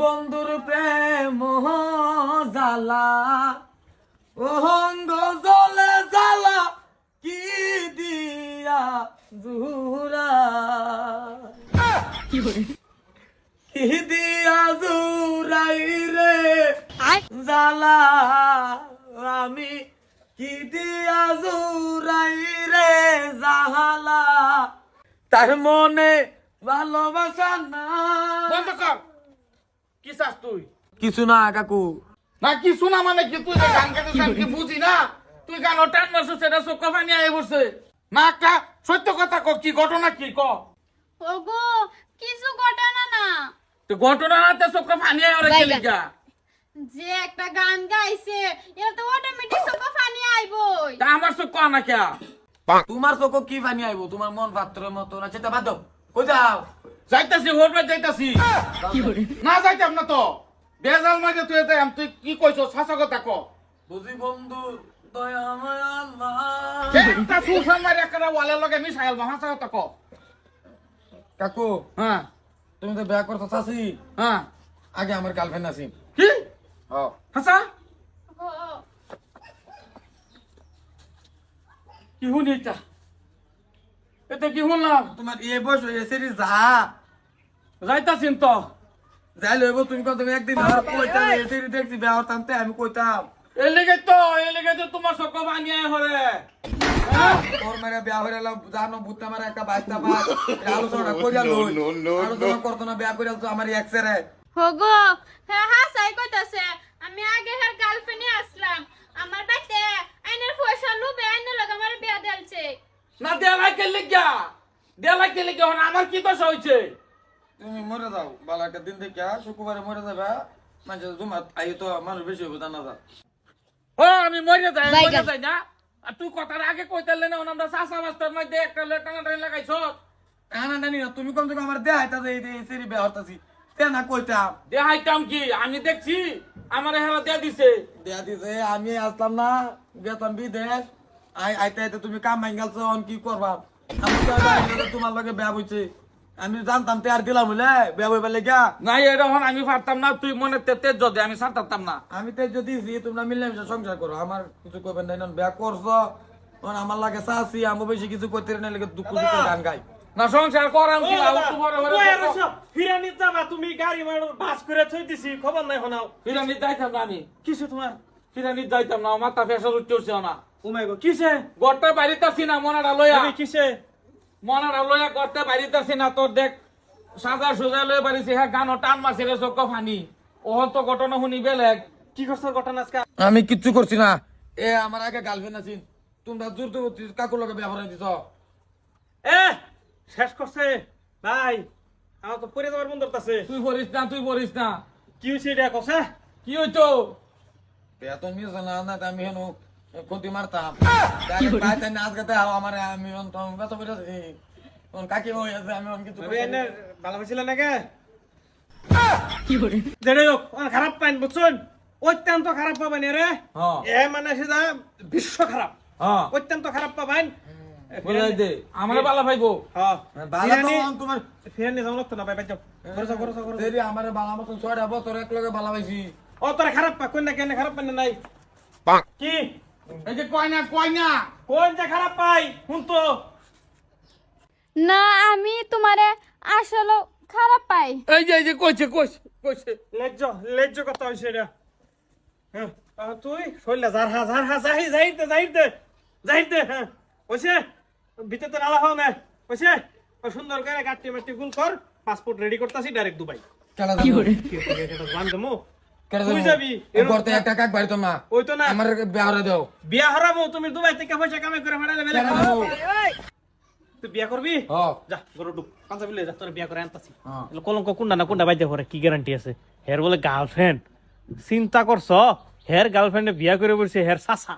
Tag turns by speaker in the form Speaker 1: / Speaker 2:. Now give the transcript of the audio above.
Speaker 1: বন্ধুর প্রেম জালা, অহঙ্গ জলে জালা কি দিয়া জুরা কি দিয়া জুরাই রে? জালা আমি কি দিয়া জুরাই রে জাহালা? তার মনে ভালোবাসা না
Speaker 2: বন্ধ কর। কি চাস তুই?
Speaker 1: কিছু না কাকু।
Speaker 2: না কি শোনা মানে কি? তুই গান গাইতে চাস কি বুঝি না? তুই গান টান মারছিস সেটা চোখ পানি আয় বসে না একটা সত্য কথা ক কি ঘটনা কি? ক।
Speaker 3: ওগো কিছু ঘটনা না।
Speaker 2: তো ঘটনা না তে চোখ পানি আয় ওরে
Speaker 3: বাইগা।
Speaker 2: লিগা
Speaker 3: যে একটা গান গাইছে এটা তো অটোমেটিক সব ফানি আইবই।
Speaker 2: তা আমার চোখ না কে
Speaker 1: তোমার চোখ কি বানি আইবো? তোমার মন পাত্রের মতো না সেটা বাদ দাও। কই যাও?
Speaker 2: যাইতাছি হোরবে যাইতাছি। না যাইতাম না তো। বেজাল মাঝে তুই যাই তুই কি কইছ শাসক কথা ক
Speaker 1: বুঝি বন্ধু দয়াময় আল্লাহ।
Speaker 2: একটা সুসান মারি একটা ওয়ালের লগে মিশাইল বা হাসা কথা ক
Speaker 1: কাকু
Speaker 2: হ্যাঁ।
Speaker 1: তুমি তো বিয়া
Speaker 2: হ্যাঁ।
Speaker 1: আগে আমার গার্লফ্রেন্ড আছি।
Speaker 2: কি?
Speaker 1: ও
Speaker 2: হাসা কি শুনি এটা এটা কি শুনলাম?
Speaker 1: তোমার এ বয়স হয়েছে রে যা।
Speaker 2: যাইতাছিন তো।
Speaker 1: যাই লইব তুমি কত একদিন আর কইতাম এসে দেখছি বিয়া হতামতে আমি কইতাম।
Speaker 2: এই তো এই লেগে তো তোমার পানি আয় হরে
Speaker 1: তোর মেরে বিয়া হয়ে এলাম জানো বুত্তা মারা একটা বাইশটা পাঁচ। আলোচনা করিয়া লই। আলোচনা করতো না বিয়া করিয়া তো আমার এক্সরে
Speaker 3: হ্যাঁ কইতাছে। আমি আগে হের গার্লফ্রেন্ডে আসলাম। আমার বাইতে আইনের পয়সা লুবে আইনের লগে আমার বিয়া দেলছে
Speaker 2: না দেলাই কে লেগা দেলাই কে লেগা আমার কি দোষ হইছে?
Speaker 1: তুমি মরে যাও বালা একটা দিন দেখে শুক্রবারে মরে যাবে মানে জুমা আই তো মানুষ বেশি হবে জানা যা।
Speaker 2: ও আমি মরে যাই মরে যাই না। আর তুই কথার আগে কইতালে না আমরা চাষা বাস্তার মধ্যে একটা লেটানা টাইন লাগাইছ।
Speaker 1: টানা টানি না তুমি কম থেকে আমার দেহাইতা যে এই সেরি বিয়া হতাছি তে না কইতাম।
Speaker 2: দেহাইতাম কি? আমি দেখছি আমার হেরা দিয়া দিছে।
Speaker 1: দেয়া দিছে আমি আসলাম না গেতাম বিদেশ। আই আইতে আইতে তুমি কাম মাইঙ্গালছ অন কি করবা? আমি তোমার লগে বিয়া হইছে। আমি জানতাম তে আর দিলাম বলে বিয়া
Speaker 2: নাই এটা হন আমি পারতাম না তুই মনে তেতে যদি আমি সাঁতারতাম না।
Speaker 1: আমি তো যদি দিছি তোমরা মিলেমিশে সংসার করো আমার কিছু কইবেন না বিয়া করছ আমার লাগে চাষি আমি বেশি কিছু করতে না লাগে দুঃখ দুঃখ গান গাই।
Speaker 2: না সংসার করাম কি? একটু বড় বড়।
Speaker 4: ফিরানি যাবা তুমি গাড়ি মারো বাস করে থই দিছি খবর নাই শোনাও।
Speaker 2: ফিরানির যাইতাম না আমি।
Speaker 4: কিছু তোমার?
Speaker 2: ফিরানির যাইতাম না মাথা ফেসার উঠতেছে না।
Speaker 4: উমাই গো কিসে
Speaker 2: গড়টা বাড়িতেছি না মনাটা লইয়া।
Speaker 4: আমি কিসে?
Speaker 2: মনাটা লইয়া গড়টা বাড়িতেছি না তোর দেখ সাদা সোজা লয়ে বাড়িছি হ্যাঁ গানো টান মাসি রে চোখ ফানি ওহন তো ঘটনা শুনি বেলেগ।
Speaker 4: কি করছ ঘটনা আজকে?
Speaker 1: আমি কিচ্ছু করছি না। এ আমার আগে গার্লফ্রেন্ড আছি তোমরা জোর তো কাকুর লগে বিয়া করাই দিছ।
Speaker 4: এ শেষ করছে ভাই আমার তো পরে যাবার বন্ধ আছে।
Speaker 2: তুই পড়িস না তুই পড়িস না।
Speaker 4: কি হয়েছে এটা কষা
Speaker 2: কি হইতো
Speaker 1: বেতন নিয়েছে না না আমি হেন ক্ষতি মারতাম। পাইতে নাচ গাতে আমার আমি হন তো বেতন বেরোছি কাকি হয়ে আছে আমি হন কিছু
Speaker 4: তবে এনে ভালো হয়েছিল নাকি? যেটাই হোক খারাপ পাইন বুঝছেন? অত্যন্ত খারাপ পাবেন রে।
Speaker 2: হ্যাঁ।
Speaker 4: এ মানে সেটা বিশ্ব খারাপ।
Speaker 2: হ্যাঁ।
Speaker 4: অত্যন্ত খারাপ পাবেন
Speaker 2: আমার বালা ভাইবো।
Speaker 4: হ্যাঁ।
Speaker 1: বালা তো তোমার
Speaker 4: ফিরানি যাও লাগতো না ভাই যাও।
Speaker 1: আমার বালা মতন ছয়টা বছর এক লগে বালা পাইছি
Speaker 4: ও তোরা খারাপ পা কোন না কেন খারাপ পাই না নাই? কি?
Speaker 2: এই যে কয় না কয় না
Speaker 4: কোন যে খারাপ পাই? শুন তো।
Speaker 3: না আমি তোমারে আসলে খারাপ পাই।
Speaker 2: এই যে এই যে কইছে কইছে কইছে।
Speaker 4: লেজ্জ লেজ্জ কথা হইছে এটা। হ্যাঁ তুই শৈলা যার হা যার হা যাই যাইতে যাইতে যাইতে হ্যাঁ। ওইছে ভিতরে নালা হও না। ওইছে সুন্দর করে গাট্টি মাটি গুল কর পাসপোর্ট রেডি করতাছি ডাইরেক্ট দুবাই।
Speaker 1: কি করে
Speaker 4: কলঙ্ক কোনটা না কোনটা বাইতে কি গ্যারান্টি আছে? হের বলে গার্লফ্রেন্ড চিন্তা করছ? হের গার্লফ্রেন্ডে বিয়া করে বলছে হের সাসা